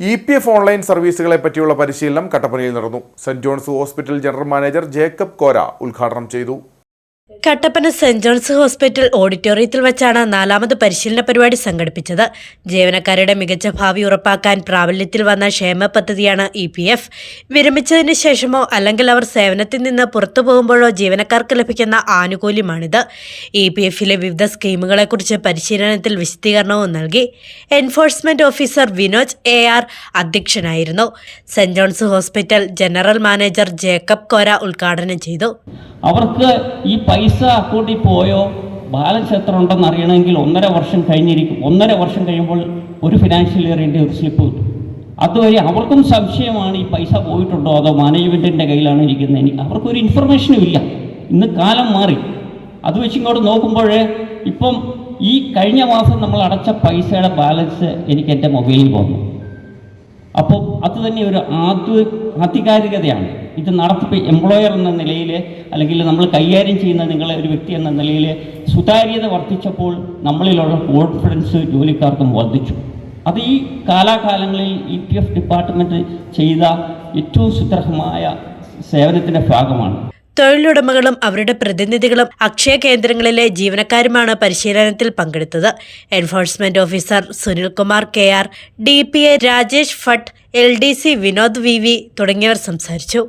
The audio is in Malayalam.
ഇ പി എഫ് ഓൺലൈൻ സർവീസുകളെ പറ്റിയുള്ള പരിശീലനം കട്ടപ്പനയിൽ നടന്നു. Saint John's hospital general manager Jacob Kora ഉദ്ഘാടനം ചെയ്തു. കട്ടപ്പന സെന്റ് ജോൺസ് ഹോസ്പിറ്റൽ ഓഡിറ്റോറിയത്തിൽ വെച്ചാണ് നാലാമത് പരിശീലന പരിപാടി സംഘടിപ്പിച്ചത്. ജീവനക്കാരുടെ മികച്ച ഭാവി ഉറപ്പാക്കാൻ പ്രാബല്യത്തിൽ വന്ന ക്ഷേമ പദ്ധതിയാണ് ഇ പി എഫ്. വിരമിച്ചതിന് ശേഷമോ അല്ലെങ്കിൽ അവർ സേവനത്തിൽ നിന്ന് പുറത്തു പോകുമ്പോഴോ ജീവനക്കാർക്ക് ലഭിക്കുന്ന ആനുകൂല്യമാണിത്. ഇ പി എഫിലെ വിവിധ സ്കീമുകളെക്കുറിച്ച് പരിശീലനത്തിൽ വിശദീകരണവും നൽകി enforcement officer Vinoj A R അധ്യക്ഷനായിരുന്നു. Saint John's hospital general manager Jacob Kora ഉദ്ഘാടനം ചെയ്തു. അവർക്ക് ഈ പൈസ അക്കൗണ്ടിൽ പോയോ? ബാലൻസ് എത്ര ഉണ്ടെന്ന് അറിയണമെങ്കിൽ ഒന്നര വർഷം കഴിഞ്ഞിരിക്കും. ഒന്നര വർഷം കഴിയുമ്പോൾ ഒരു ഫിനാൻഷ്യൽ ഇയറിന്റെ ഒരു സ്ലിപ്പ് കിട്ടും. അതുവരെ അവർക്കും സംശയമാണ് ഈ പൈസ പോയിട്ടുണ്ടോ അതോ മാനേജ്മെന്റിന്റെ കയ്യിലാണ് ഇരിക്കുന്നത് എനിക്ക് അവർക്കൊരു ഇൻഫർമേഷനും ഇല്ല. ഇന്ന് കാലം മാറി. അത് വെച്ച് ഇങ്ങോട്ട് നോക്കുമ്പോൾ ഇപ്പം ഈ കഴിഞ്ഞ മാസം നമ്മൾ അടച്ച പൈസയുടെ ബാലൻസ് എനിക്ക് എന്റെ മൊബൈലിൽ വന്നു. അപ്പോൾ അത് തന്നെ ഒരു ആദ്യ ആധികാരികതയാണ്. ഇത് നടത്തിപ്പ് എംപ്ലോയർ എന്ന നിലയിൽ അല്ലെങ്കിൽ നമ്മൾ കൈകാര്യം ചെയ്യുന്ന നിങ്ങളെ ഒരു വ്യക്തി എന്ന നിലയിൽ സുതാര്യത വർദ്ധിച്ചപ്പോൾ നമ്മളിലുള്ള കോൺഫിഡൻസ് ജോലിക്കാർക്കും വർദ്ധിച്ചു. അത് ഈ കാലാകാലങ്ങളിൽ ഇ പി എഫ് ഡിപ്പാർട്ട്മെന്റ് ചെയ്ത ഏറ്റവും സുദൃഢമായ സേവനത്തിന്റെ ഭാഗമാണ്. തൊഴിലുടമകളും അവരുടെ പ്രതിനിധികളും അക്ഷയ കേന്ദ്രങ്ങളിലെ ജീവനക്കാരുമാണ് പരിശീലനത്തിൽ പങ്കെടുത്തത്. Enforcement officer Sunilkumar K R D P A Rajesh Bhat L D C Vinod V V തുടങ്ങിയവർ സംസാരിച്ചു.